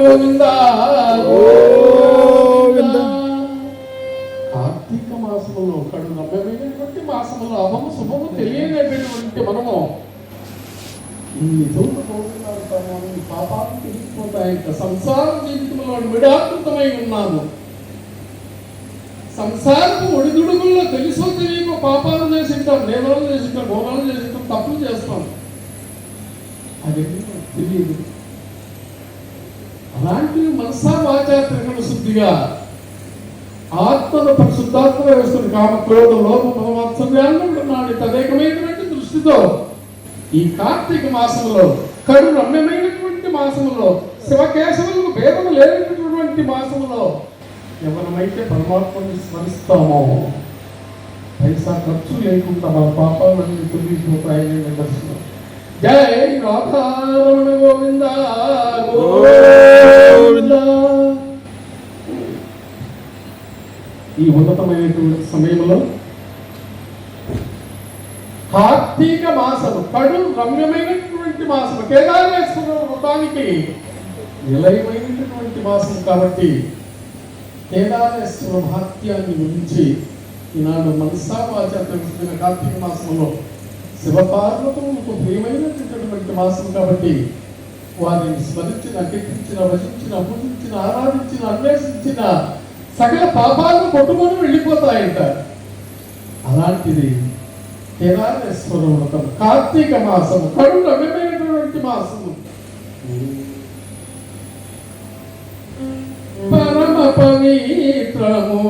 గోవింద గోవింద. కార్తీక మాసంలో కడు నమ్మేటువంటి మాసంలో అభము శుభము తెలియనటువంటి మనము ఈ చోటు గోవింద అంటాము ఈ పాపాలు తెలిసిపోతాయి. సంసార జీవితంలో విడాకృతమై ఉన్నాము. సంసారపు ఒడిదుడుగుల్లో తెలుసో తెలియక పాపాలు చేసింటాం నేరాలు చేసింటాం ఘోరాలు చేసింటాం తప్పులు చేస్తాం. అది తెలియదు. అలాంటివి మనసా వాచా త్రిగుణ శుద్ధిగా ఆత్మను పరిశుద్ధాత్మ వ్యవస్థను కామ క్రోధ లోప మహోత్సవ్యాలను తదేకమైనటువంటి దృష్టితో ఈ కార్తీక మాసంలో కడు రమ్యమైనటువంటి మాసంలో శివకేశవులకు భేదము లేనటువంటి మాసంలో ఎవరమైతే పరమాత్మని స్మరిస్తామో పైసా ఖర్చు లేకుండా మన పాపాలన్నీ తొలగిపోతాయని నిదర్శనం జై రాధారమణ గోవింద గోవింద. ఈ ఉన్నతమైనటువంటి సమయంలో కార్తీక మాసము కడు రమ్యమైనటువంటి మాసము కేదారేశ్వర వ్రతానికి నిలయమైనటువంటి మాసం కాబట్టి కేదారేశ్వర మహత్యాన్ని గురించి ఈనాడు మనసా వాచ కార్తీక మాసంలో శివపార్వతులకు ప్రియమైనటువంటి మాసం కాబట్టి వారిని స్మరించిన కీర్తించిన వచించిన పూజించిన ఆరాధించిన అన్వేషించిన సకల పాపాలను కొట్టుకొని వెళ్ళిపోతాయంట అలాంటిది కేదారేశ్వర వ్రతం కార్తీక మాసము కడు రమ్యమైనటువంటి మాసము. పరమ పవిత్రము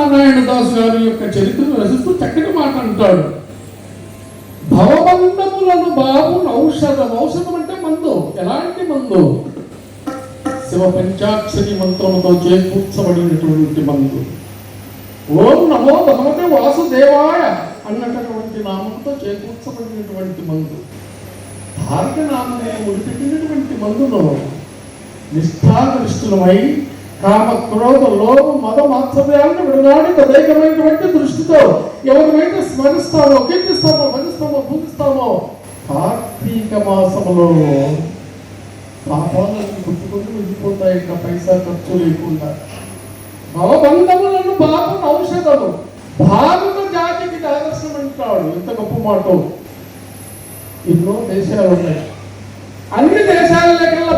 నారాయణ దాస్ గారి యొక్క చరిత్రను రచిస్తూ చక్కటి మాట అంటాడు. భవబంధములను బాబు ఔషధం ఔషధం అంటే మందు. ఎలాంటి మందు? శివ పంచాక్షరి మంత్రముతో చేకూర్చబడినటువంటి మందు. ఓం నమో భగవతే వాసుదేవాయ అన్నటువంటి నామంతో చేకూర్చబడినటువంటి మందు. తారక నామనే ఒడిపెట్టినటువంటి మందును నిష్ఠాగరిష్ఠులమై కామ క్రోధ లోభ మద మాత్సర్యాలను విడనాడి తదేకమైనటువంటి దృష్టితో ఎవరినైతే స్మరిస్తామో కీర్తిస్తామో భజిస్తామో పూజిస్తామో కార్తీక మాసములో పాపాలను గుర్తుకొని వెళ్ళిపోతాయి. ఇంకా పైసా ఖర్చు లేకుండా. భవబంధములను పాపం ఔషధము. భారత జాతికి ఆదర్శం అంటాడు. ఎంత గొప్ప మాట. ఎన్నో దేశాలు ఉన్నాయి అన్ని దేశాల కల్లా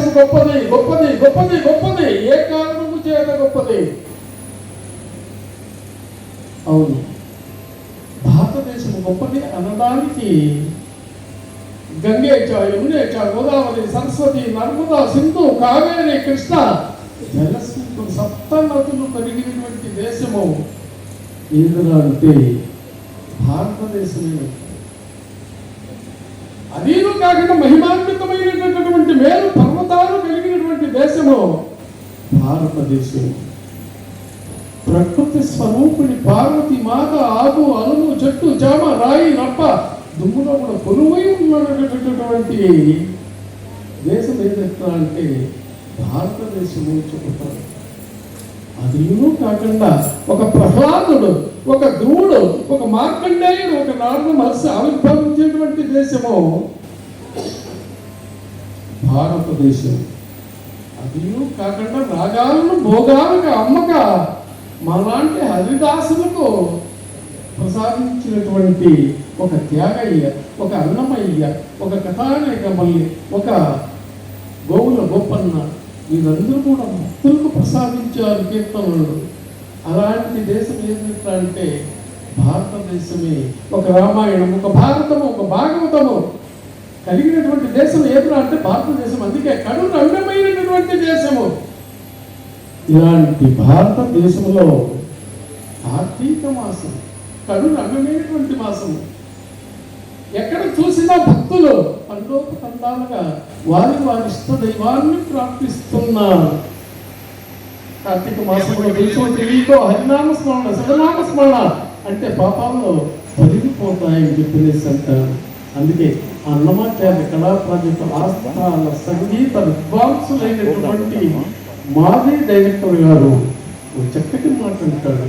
దేశం గొప్పది గొప్పది గొప్పది గొప్పది. ఏ కారణము చేత గొప్పది? అవును. భారతదేశం గొప్పది అనడానికి గంగే చ యమునే గోదావరి సరస్వతి నర్మదా సింధు కావేరి కృష్ణ జలసింధు సప్త నదులు కలిగినటువంటి దేశము ఏదైనా అంటే భారతదేశమే. అదీను కాకుండా మహిమ కలిగినటువంటి భారతదేశం ప్రకృతి స్వరూపిణి పార్వతి మాత ఆకు అలము చెట్టు జామ రాయి రప్ప దుమ్ములో కూడా కొలువై ఉన్నటువంటి దేశం ఏదెట్లా అంటే భారతదేశము చెబుతారు అదిను కాకుండా ఒక ప్రహ్లాదుడు ఒక ధ్రువుడు ఒక మార్కండేయుడు ఒక నారద మహర్షి ఆవిర్భవించేటువంటి దేశము భారతదేశం. అదిను కాకుండా రాగాలను భోగాలకు అమ్మక మనలాంటి హరిదాసులకు ప్రసాదించినటువంటి ఒక త్యాగయ్య ఒక అన్నమయ్య ఒక కథానేక మళ్ళీ ఒక గోవుల గొప్పన్న వీరందరూ కూడా భక్తులకు ప్రసాదించారు కీర్తనలు. అలాంటి దేశం ఏంటంటే అంటే భారతదేశమే. ఒక రామాయణం ఒక భారతము ఒక భాగవతము. కలిగినటువంటి దేశం ఏదో అంటే భారతదేశం. అందుకే కడు రంగమైనటువంటి దేశము. ఇలాంటి భారతదేశంలో కార్తీక మాసం కడు రంగమైనటువంటి మాసము. ఎక్కడ చూసినా భక్తులు పండోపతండాలుగా వారి వారి ఇష్ట దైవాన్ని ప్రార్థిస్తున్నారు కార్తీక మాసంలో తెలుసో తెలియకో హరినామ స్మరణ శివనామ స్మరణ అంటే పాపాలు తొలగిపోతాయని చెప్పినేసి అంటారు. అందుకే అన్నమాచార్య కళా ప్రాజెక్టు ఆస్థాన సంగీత విద్వాంసులైనటువంటి మాజీ డైరెక్టర్ గారు చక్కటి మాట్లాడతాడు